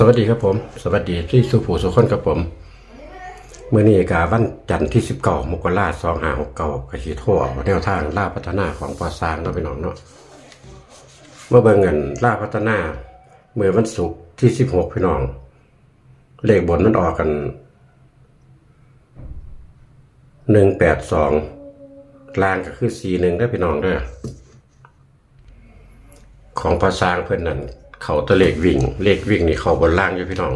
สวัสดีครับผม สวัสดีที่สุภูสุคนครับผมเมื่อนี้กาวันจันทร์ที่สิบเก้ามกราสองหาหกเก้ากระชีโทรออกแนวทางล่าพัฒนาของปอซางเนาะพี่น้องเนาะเมื่อเบิ่งเงินล่าพัฒนาเมื่อวันศุกร์ที่สิบหกพี่น้อง เลขบนมันออกกันหนึ่งแปดสองล่างก็คือสี่หนึ่งได้พี่น้องเด้อของภาษาเพื่อนนั่น เขาตัวเลขวิ่ง เลขวิ่งนี่เขาบนล่างอยู่พี่น้อง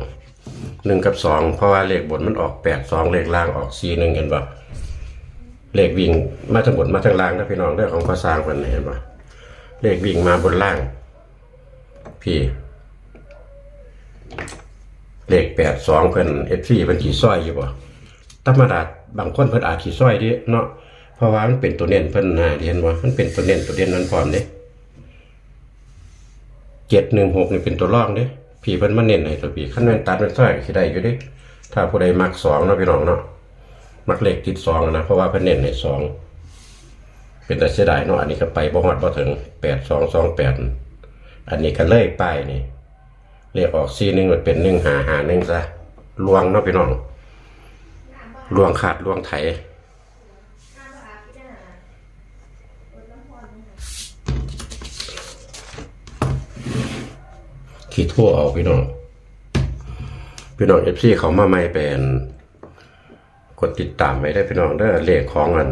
หนึ่งกับสองเพราะว่าเลขบนมันออกแปดสองเลขล่างออกสี่หนึ่งเห็นปะเลขวิ่งมาทั้งบนมาทั้งล่างนะพี่น้องเรื่องของภาษาเพื่อนนี่เห็นปะเลขวิ่งมาบนล่าง พี่ เลขแปดสองเพื่อนเอฟซีเพื่อนขี่สร้อยอยู่ปะธรรมดาบางคนเพื่นอาจขี่สร้อยดิเนาะเพราะว่ามันเป็นตัวเน้นเพื่นนาเห็นว่มันเป็นตัวเน้นตัวเด่นนั้นพร้อมเด้ เจ็ดหนึ่งหกนี่เป็นตัวรองเด้พี่เพิ่นมาเน้นให้ตัวพี่ขั้นแม่นตัดเป็นซ้อยสิได้อยู่ด้ถ้าผู้ใดมักสองเนาะพี่น้องเนาะมักเลขติดสองนะเพราะว่าเพิ่นเน้นให้สองเป็นแต่เสียดายเนาะอันนี้ก็ไปบ่ฮอดบ่ถึงแปดสองสองแปดอันนี้ก็เลยไปนี่เลขออกซีหนึ่งมันเป็นหนึ่งหาหาหนึ่งซะลวงเนาะพี่น้องลวงขาดลวงไถ ขี่ทั่วออกพี่น้อง พี่น้องเอฟซีเขามาไม่เป็นกดติดตามไว้ได้พี่น้องเด้อเลขของอัน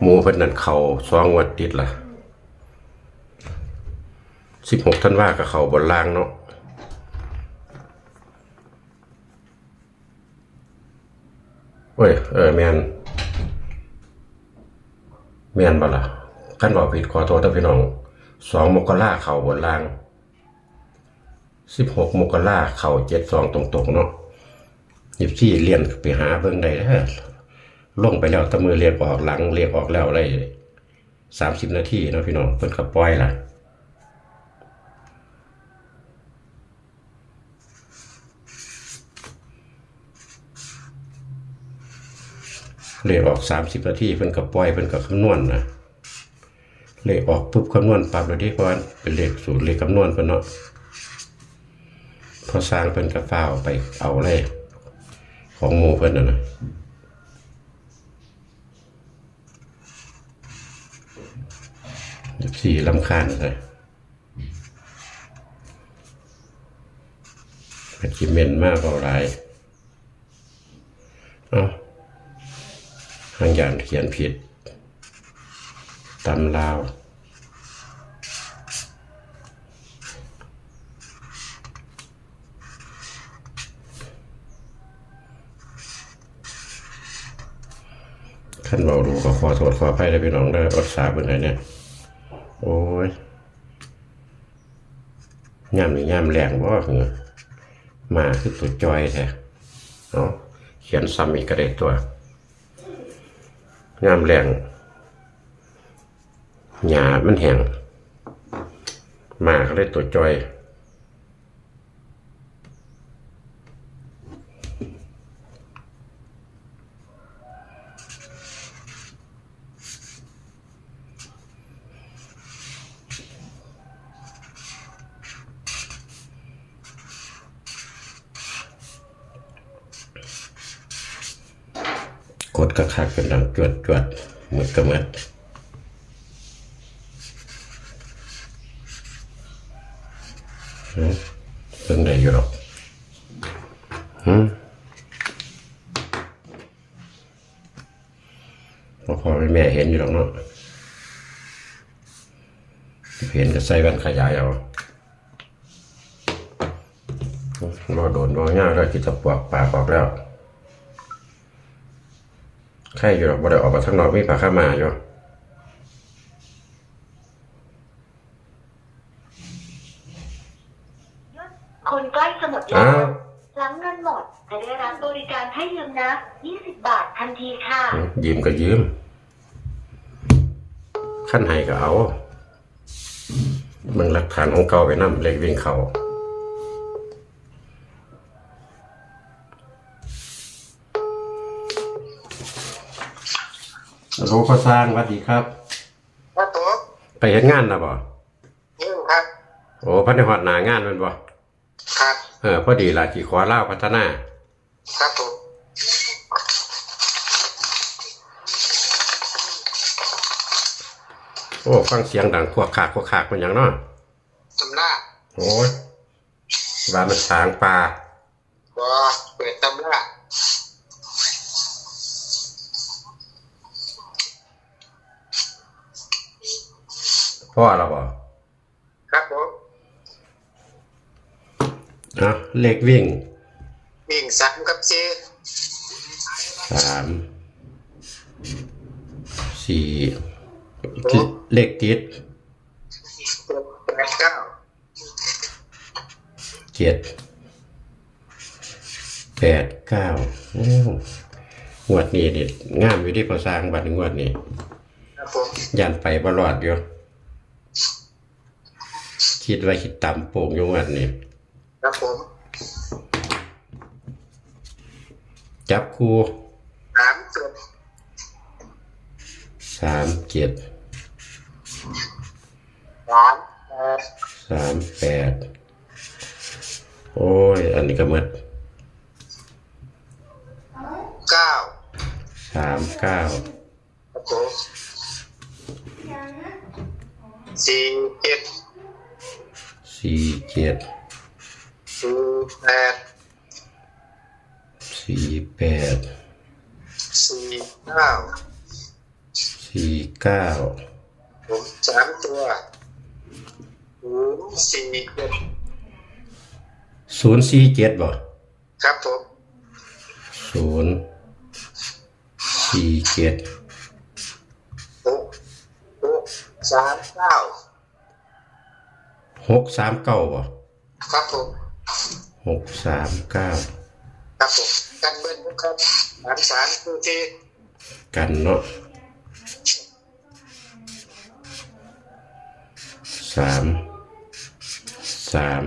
หมูเพิ่นนั่นเขาซองงวัดติดละสิบหกท่านว่ากับเขาบนล่างเนาะเว้ยเออแมนแมนบ่ล่ะขั้นบอกผิดขอโทษท่านพี่น้อง สองมกราเข่าบนล่างสิบหกมกราเข่าเจ็ดสองตรงๆเนาะยิบซี่เรียนไปหาเบิ่งได้เด้อลงไปแล้วตะมือเรียกออกหลังเรียกออกแล้วอะไรสามสิบนาทีเนาะพี่น้องเพิ่นก็ปล่อยละเรียกออกสามสิบนาทีเพิ่นก็ปล่อยเพิ่นก็คำนวณนะ เลขออกปุ๊บคำนวณปรับเลยที่เพราะว่าเป็นเลขสูตรเลขคำนวณเพิ่นเนาะพอสร้างเพิ่นก็ฟ้าวไปเอาเลยของหมู่เพิ่นน่ะนะสี่ลำคาญเลยเป็นกิเมนมากเบาหลายเอ้าทางยานเขียนผิด ตำลาว ขั้นเบาดูก็ขอโทษขออภัยได้พี่น้องได้อดสาเบิ่งไหนเนี่ย โอ้ยย่ำนี่ย่ำแรงบ่เหรอมาคือตัวจอยแท้เนาะเขียนซ้ำอีกกระเด็ดตัวย่ำแรง หญ้ามันแห้งหมาก็เลยตัวจอยกดกระคักเป็นดังจวดจวดๆเหมือนกับเหมือน เบิ่งได้อยู่หรอกหืมพอพอแม่เห็นอยู่หรอกเนาะเห็นก็ใส่แว่นขยายเอาบ่โดนบ่ง่ายแล้วคิดจะปวกปากออกแล้วใครอยู่หรอกบ่ได้ออกมาข้งนอกมีปากข้ามาอยู่ คนใกล้จะหมดแล้ อ้าว ว หลังเงินหมด จะได้รับบริการให้ยืมนะ 20 บาททันทีค่ะ ยืมก็ยืมขั้นให้ก็เอาเมืองหลักฐานของเก่าไปนํเลขวิ่งเขารู้ข้อสร้างหวัดดีครับ ครับผมไปเห็นงานนะบ่นี่ครับ โอ้พันในหอดหนางานแมันบ่ครับ เออพอดีล่ะที่ขอเล่าวพัฒนา ครับผม โอ้ฟังเสียงดังขวกขากขวกขากมันหยังเนาะตำราโอ้ยว่ามันทางป่าบอเปิดตำราพ่อเราบ่ครับผมเนาะเลขวิ่ง วิ่งสามกับสี่สามสี่ เลขติดแปดเก้าเจ็ดแปดเก้าโอ้งวดนี้นี่งามอยู่ที่พอสร้างบัตรงวดนี้ครับผมยันไปบรอดอยู่คิดว่าคิดต่ำโป่งอยู่งวดนี้ครับผมจับคู่สามเจ็ดสามเจ็ด สามแปดสามแปดโอ้ย อันนี้ก็หมดเก้าสามเก้าครับผมสี่เจ็ดสี่เจ็ดสี่แปดสี่แปดสี่เก้าสี่เก้าผมสามตัว ศูนย์สี่เจ็ดศูนย์สี่เจ็ดบ่ครับผมศูนย์สี่เจ็ดหกหกสามเก้าหกสามเก้าบ่ครับผมหกสามเก้าครับผมกันเบิ้ลนะครับสามสามตัวที่กันเนาะสาม สาม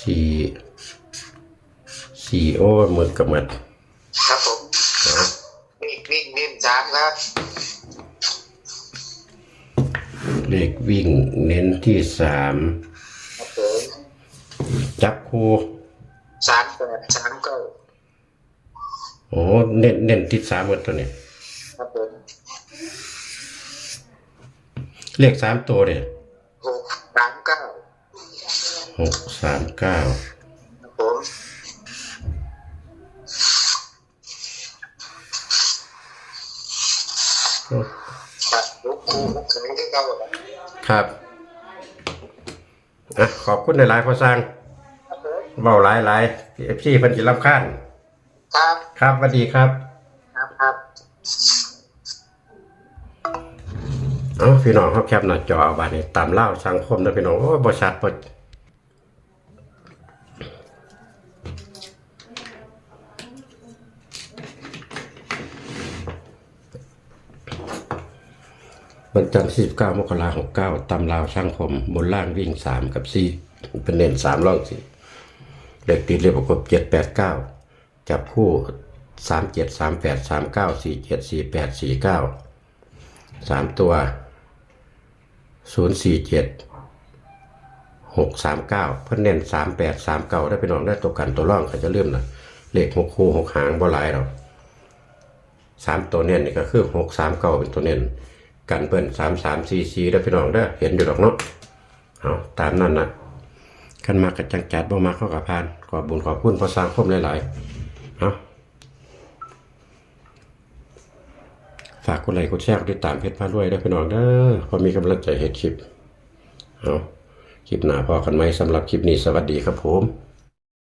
สี่สี่โอ้ยหมึกกับหมดครับผมนะวิ่งวิ่งเน้นสามครับเลขวิ่งเน้นที่สามครับผมจับคู่สามแปดสามเก้าโอ้เน้นเน้นที่สามหมดตัวนี้ครับผมเลขสามตัวเนี่ยหกสามเก้า หกสามเก้าครับผมครับลูกครูลูกเขยที่เก้าครับครับอะขอบคุณหลายๆพ่อสร้างผมเบาหลายหลายเอฟซีเพิ่นจิรำคาญครับครับสวัสดีครับ ครับครับ เอ้าพี่น้องเขาแคปหน้าจอเอาบาดนี้ตามเล่าสังคมนะพี่น้องโอ้ยบ่ชัดบ่ วันจันทร์ที่19มกราคม69ตามลาวสังคมบนล่างวิ่ง3กับ4เป็นเน้น3ร่อง4เลขติดเลขประกบ7 8 9จับคู่3 7 3 8 3 9 4 7 4 8 4 9สามเก้าสี่เจ็ดสี่แปดสี่เก้าสามตัวศูนย์สี่เจ็ดหกสามเก้าเพิ่นเน้นสามแปดสามเก้าได้ไปนอนได้ตัวกันตัวร่องเขาจะเลื่อมนะเลขหกคู่หกหางบ่หลายหรอกสามตัวเน้นนี่ก็คือหกสามเก้าเป็นตัวเน้น กันเปิ้นสามสามสี่สี่ได้ไปน้องได้อเห็นอยู่หรอกเนาะเอาตามนั้นนะขันมากกับจังจัดบ่มาเข้ากับพานขอบบุญขอบคุณพระสร้างคมหลายๆเอาฝากกดไลค์กดแชร์กดติดตามเพจพารวยได้พี่น้องเด้อพอมีกำลังใจเห็ดคลิปเอาคลิปหน้าพอกันไหมสำหรับคลิปนี้สวัสดีครับผม